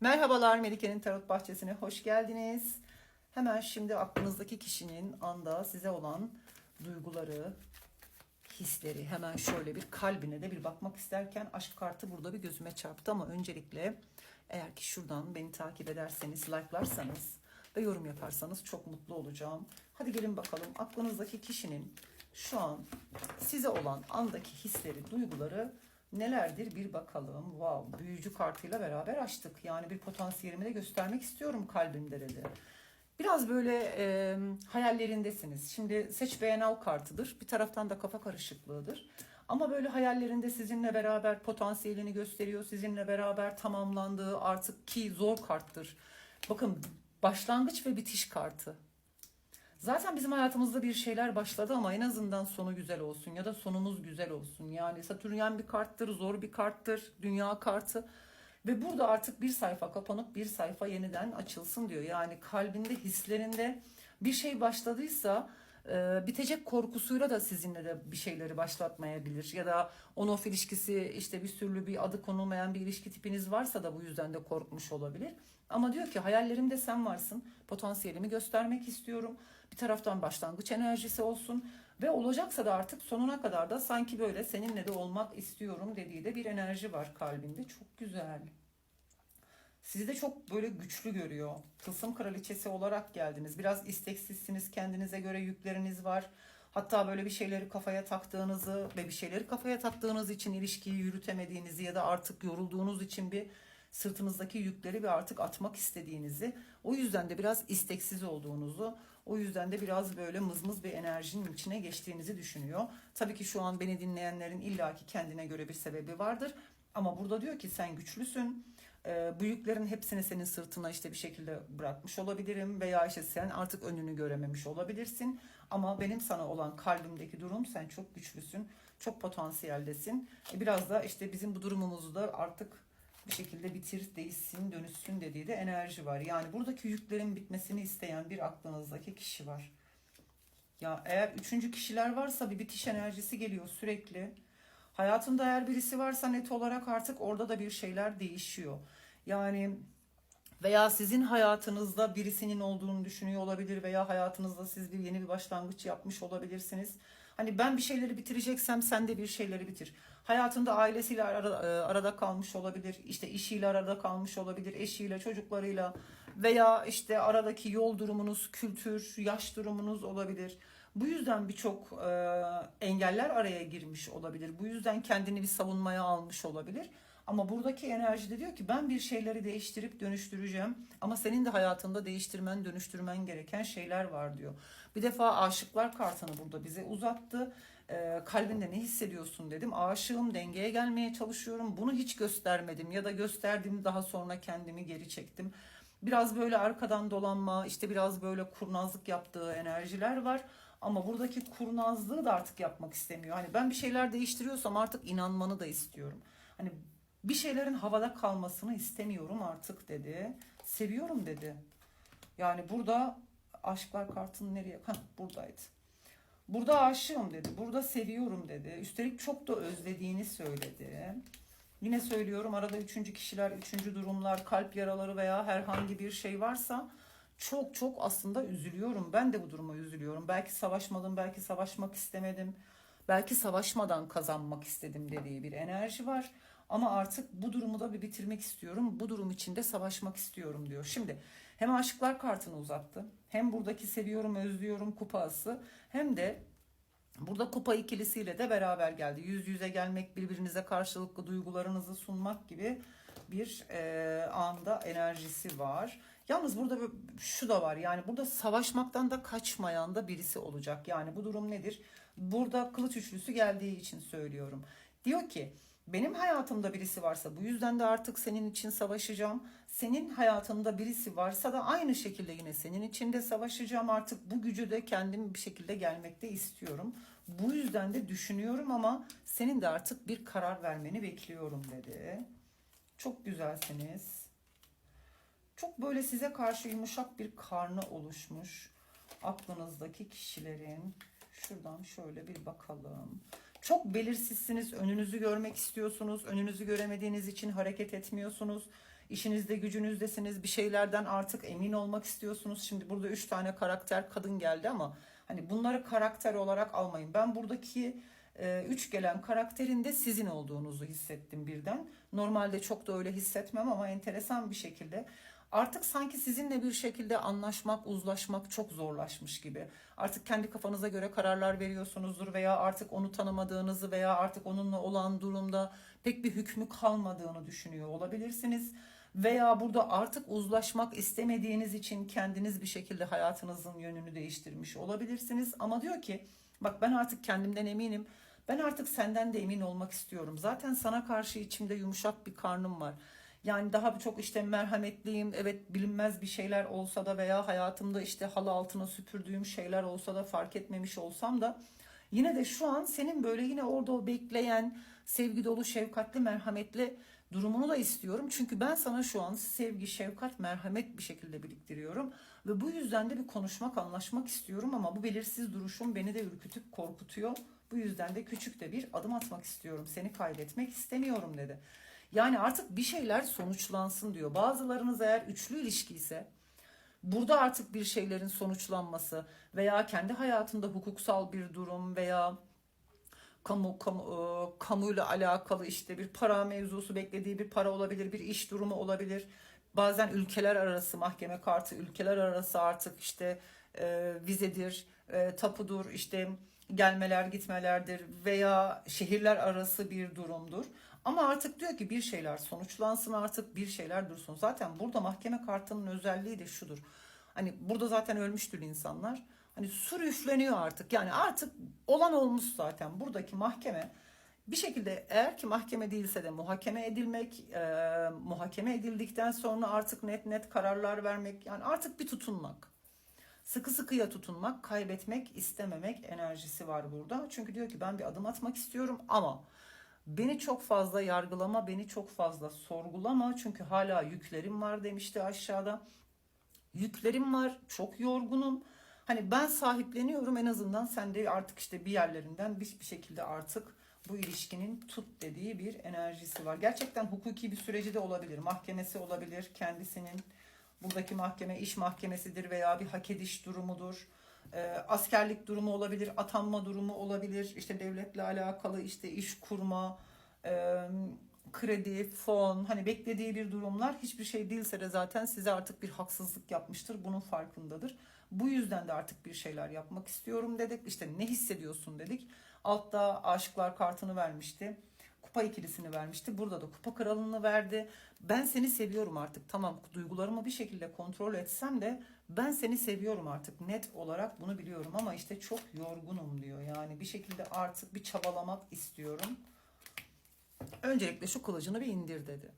Merhabalar Melike'nin Tarot Bahçesi'ne hoş geldiniz. Hemen şimdi aklınızdaki kişinin anda size olan duyguları, hisleri hemen şöyle bir kalbine de bir bakmak isterken aşk kartı burada bir gözüme çarptı ama öncelikle eğer ki şuradan beni takip ederseniz, like'larsanız ve yorum yaparsanız çok mutlu olacağım. Hadi gelin bakalım aklınızdaki kişinin şu an size olan andaki hisleri, duyguları nelerdir bir bakalım. Wow, büyücü kartıyla beraber açtık. Yani bir potansiyelimi de göstermek istiyorum kalbimde dedi. Biraz böyle e, hayallerindesiniz. Şimdi seç beğen al kartıdır. Bir taraftan da kafa karışıklığıdır. Ama böyle hayallerinde sizinle beraber potansiyelini gösteriyor. Sizinle beraber tamamlandığı artık ki zor karttır. Bakın başlangıç ve bitiş kartı. Zaten bizim hayatımızda bir şeyler başladı ama en azından sonu güzel olsun ya da sonumuz güzel olsun. Yani Satürnyen bir karttır, zor bir karttır, dünya kartı. Ve burada artık bir sayfa kapanıp bir sayfa yeniden açılsın diyor. Yani kalbinde, hislerinde bir şey başladıysa e, bitecek korkusuyla da sizinle de bir şeyleri başlatmayabilir. Ya da on-off ilişkisi işte bir sürü bir adı konulmayan bir ilişki tipiniz varsa da bu yüzden de korkmuş olabilir. Ama diyor ki hayallerimde sen varsın. Potansiyelimi göstermek istiyorum. Bir taraftan başlangıç enerjisi olsun. Ve olacaksa da artık sonuna kadar da sanki böyle seninle de olmak istiyorum dediği de bir enerji var kalbinde. Çok güzel. Sizi de çok böyle güçlü görüyor. Tılsım kraliçesi olarak geldiniz. Biraz isteksizsiniz. Kendinize göre yükleriniz var. Hatta böyle bir şeyleri kafaya taktığınızı ve bir şeyleri kafaya taktığınız için ilişkiyi yürütemediğinizi ya da artık yorulduğunuz için bir sırtınızdaki yükleri bir artık atmak istediğinizi, o yüzden de biraz isteksiz olduğunuzu, o yüzden de biraz böyle mızmız bir enerjinin içine geçtiğinizi düşünüyor. Tabii ki şu an beni dinleyenlerin illaki kendine göre bir sebebi vardır. Ama burada diyor ki sen güçlüsün. Ee, bu yüklerin hepsini senin sırtına işte bir şekilde bırakmış olabilirim veya işte sen artık önünü görememiş olabilirsin. Ama benim sana olan kalbimdeki durum sen çok güçlüsün, çok potansiyeldesin. E, Biraz da işte bizim bu durumumuzu da artık bir şekilde bitir, değişsin, dönüşsün dediği de enerji var. Yani buradaki yüklerin bitmesini isteyen bir aklınızdaki kişi var. Ya eğer üçüncü kişiler varsa bir bitiş enerjisi geliyor sürekli. Hayatında eğer birisi varsa net olarak artık orada da bir şeyler değişiyor. Yani veya sizin hayatınızda birisinin olduğunu düşünüyor olabilir veya hayatınızda siz bir yeni bir başlangıç yapmış olabilirsiniz. Hani ben bir şeyleri bitireceksem sen de bir şeyleri bitir. Hayatında ailesiyle arada, e, arada kalmış olabilir, işte işiyle arada kalmış olabilir, eşiyle, çocuklarıyla veya işte aradaki yol durumunuz, kültür, yaş durumunuz olabilir. Bu yüzden birçok e, engeller araya girmiş olabilir. Bu yüzden kendini bir savunmaya almış olabilir. Ama buradaki enerji de diyor ki ben bir şeyleri değiştirip dönüştüreceğim. Ama senin de hayatında değiştirmen, dönüştürmen gereken şeyler var diyor. Bir defa aşıklar kartını burada bize uzattı. Ee, kalbinde ne hissediyorsun dedim. Aşığım, dengeye gelmeye çalışıyorum. Bunu hiç göstermedim ya da gösterdim daha sonra kendimi geri çektim. Biraz böyle arkadan dolanma, işte biraz böyle kurnazlık yaptığı enerjiler var. Ama buradaki kurnazlığı da artık yapmak istemiyor. Hani ben bir şeyler değiştiriyorsam artık inanmanı da istiyorum. Hani bir şeylerin havada kalmasını istemiyorum artık dedi. Seviyorum dedi. Yani burada aşklar kartını nereye? Heh, buradaydı. Burada aşığım dedi. Burada seviyorum dedi. Üstelik çok da özlediğini söyledi. Yine söylüyorum arada üçüncü kişiler, üçüncü durumlar, kalp yaraları veya herhangi bir şey varsa çok çok aslında üzülüyorum. Ben de bu duruma üzülüyorum. Belki savaşmadım, belki savaşmak istemedim. Belki savaşmadan kazanmak istedim dediği bir enerji var. Ama artık bu durumu da bir bitirmek istiyorum. Bu durum içinde savaşmak istiyorum diyor. Şimdi hem aşıklar kartını uzattı. Hem buradaki seviyorum, özlüyorum kupası. Hem de Burada kupa ikilisiyle de beraber geldi. Yüz yüze gelmek, birbirinize karşılıklı duygularınızı sunmak gibi bir e, anda enerjisi var. Yalnız burada şu da var. Yani burada savaşmaktan da kaçmayan da birisi olacak. Yani bu durum nedir? Burada kılıç üçlüsü geldiği için söylüyorum. Diyor ki benim hayatımda birisi varsa bu yüzden de artık senin için savaşacağım. Senin hayatında birisi varsa da aynı şekilde yine senin için de savaşacağım. Artık bu gücü de kendim bir şekilde gelmekte istiyorum. Bu yüzden de düşünüyorum ama senin de artık bir karar vermeni bekliyorum dedi. Çok güzelsiniz. Çok böyle size karşı yumuşak bir karnı oluşmuş aklınızdaki kişilerin. Şuradan şöyle bir bakalım. Çok belirsizsiniz. Önünüzü görmek istiyorsunuz. Önünüzü göremediğiniz için hareket etmiyorsunuz. İşinizde gücünüzdesiniz. Bir şeylerden artık emin olmak istiyorsunuz. Şimdi burada üç tane karakter kadın geldi ama hani bunları karakter olarak almayın. Ben buradaki e, üç gelen karakterin de sizin olduğunuzu hissettim birden. Normalde çok da öyle hissetmem ama enteresan bir şekilde artık sanki sizinle bir şekilde anlaşmak, uzlaşmak çok zorlaşmış gibi. Artık kendi kafanıza göre kararlar veriyorsunuzdur veya artık onu tanımadığınızı veya artık onunla olan durumda pek bir hükmü kalmadığını düşünüyor olabilirsiniz. Veya burada artık uzlaşmak istemediğiniz için kendiniz bir şekilde hayatınızın yönünü değiştirmiş olabilirsiniz. Ama diyor ki bak ben artık kendimden eminim. Ben artık senden de emin olmak istiyorum. Zaten sana karşı içimde yumuşak bir karnım var. Yani daha çok işte merhametliyim. Evet bilinmez bir şeyler olsa da veya hayatımda işte halı altına süpürdüğüm şeyler olsa da fark etmemiş olsam da yine de şu an senin böyle yine orada o bekleyen sevgi dolu, şefkatli, merhametli durumunu da istiyorum. Çünkü ben sana şu an sevgi, şefkat, merhamet bir şekilde biriktiriyorum. Ve bu yüzden de bir konuşmak, anlaşmak istiyorum ama bu belirsiz duruşum beni de ürkütüp korkutuyor. Bu yüzden de küçük de bir adım atmak istiyorum. Seni kaybetmek istemiyorum dedi. Yani artık bir şeyler sonuçlansın diyor. Bazılarınız eğer üçlü ilişki ise burada artık bir şeylerin sonuçlanması veya kendi hayatında hukuksal bir durum veya kamu, kamu e, kamuyla alakalı işte bir para mevzusu beklediği bir para olabilir, bir iş durumu olabilir. Bazen ülkeler arası mahkeme kartı, ülkeler arası artık işte e, vizedir, e, tapudur, işte gelmeler gitmelerdir veya şehirler arası bir durumdur. Ama artık diyor ki bir şeyler sonuçlansın artık bir şeyler dursun. Zaten burada mahkeme kartının özelliği de şudur. Hani burada zaten ölmüştür insanlar. Hani sur üfleniyor artık. Yani artık olan olmuş zaten. Buradaki mahkeme bir şekilde eğer ki mahkeme değilse de muhakeme edilmek, e, muhakeme edildikten sonra artık net net kararlar vermek yani artık bir tutunmak. Sıkı sıkıya tutunmak, kaybetmek istememek enerjisi var burada. Çünkü diyor ki ben bir adım atmak istiyorum ama beni çok fazla yargılama, beni çok fazla sorgulama. Çünkü hala yüklerim var demişti aşağıda. Yüklerim var, çok yorgunum. Hani ben sahipleniyorum en azından sen de artık işte bir yerlerinden bir, bir şekilde artık bu ilişkinin tut dediği bir enerjisi var. Gerçekten hukuki bir süreci de olabilir. Mahkemesi olabilir kendisinin. Buradaki mahkeme iş mahkemesidir veya bir hak ediş durumudur. E, askerlik durumu olabilir, atanma durumu olabilir. İşte devletle alakalı işte iş kurma, e, kredi, fon hani beklediği bir durumlar hiçbir şey değilse de zaten size artık bir haksızlık yapmıştır. Bunun farkındadır. Bu yüzden de artık bir şeyler yapmak istiyorum dedik. İşte ne hissediyorsun dedik. Altta aşıklar kartını vermişti. Kupa ikilisini vermişti. Burada da kupa kralını verdi. Ben seni seviyorum artık. Tamam duygularımı bir şekilde kontrol etsem de ben seni seviyorum artık. Net olarak bunu biliyorum ama işte çok yorgunum diyor. Yani bir şekilde artık bir çabalamak istiyorum. Öncelikle şu kılıcını bir indir dedi.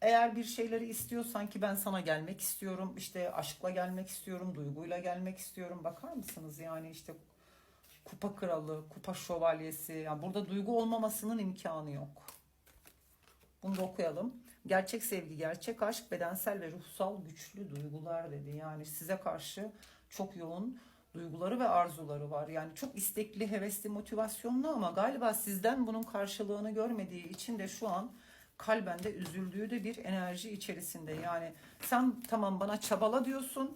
Eğer bir şeyleri istiyorsan ki ben sana gelmek istiyorum, işte aşkla gelmek istiyorum, duyguyla gelmek istiyorum. Bakar mısınız yani işte kupa kralı, kupa şövalyesi. Yani burada duygu olmamasının imkanı yok. Bunu da okuyalım. Gerçek sevgi, gerçek aşk, bedensel ve ruhsal güçlü duygular dedi. Yani size karşı çok yoğun duyguları ve arzuları var. Yani çok istekli, hevesli, motivasyonlu ama galiba sizden bunun karşılığını görmediği için de şu an kalben de üzüldüğü de bir enerji içerisinde. Yani sen tamam bana çabala diyorsun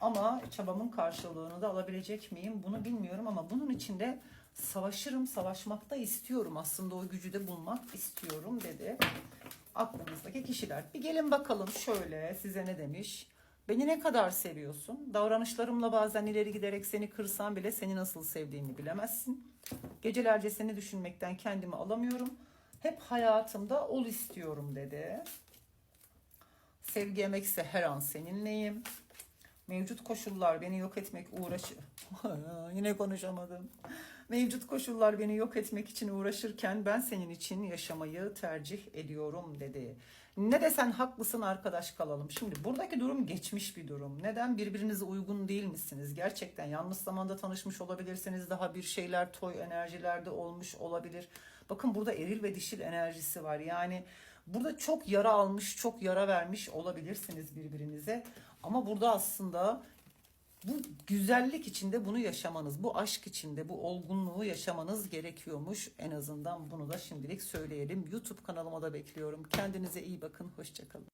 ama çabamın karşılığını da alabilecek miyim bunu bilmiyorum ama bunun için de savaşırım, savaşmak da istiyorum. Aslında o gücü de bulmak istiyorum dedi. Aklınızdaki kişiler. Bir gelin bakalım şöyle size ne demiş. Beni ne kadar seviyorsun? Davranışlarımla bazen ileri giderek seni kırsam bile seni nasıl sevdiğimi bilemezsin. Gecelerce seni düşünmekten kendimi alamıyorum. Hep hayatımda ol istiyorum dedi. Sevgi emekse her an seninleyim. Mevcut koşullar beni yok etmek uğraşı... Yine konuşamadım. Mevcut koşullar beni yok etmek için uğraşırken ben senin için yaşamayı tercih ediyorum dedi. Ne desen haklısın arkadaş kalalım. Şimdi buradaki durum geçmiş bir durum. Neden birbirinize uygun değil misiniz? Gerçekten yanlış zamanda tanışmış olabilirsiniz. Daha bir şeyler toy enerjilerde olmuş olabilir. Bakın burada eril ve dişil enerjisi var. Yani burada çok yara almış, çok yara vermiş olabilirsiniz birbirinize. Ama burada aslında bu güzellik içinde bunu yaşamanız, bu aşk içinde bu olgunluğu yaşamanız gerekiyormuş. En azından bunu da şimdilik söyleyelim. YouTube kanalıma da bekliyorum. Kendinize iyi bakın. Hoşçakalın.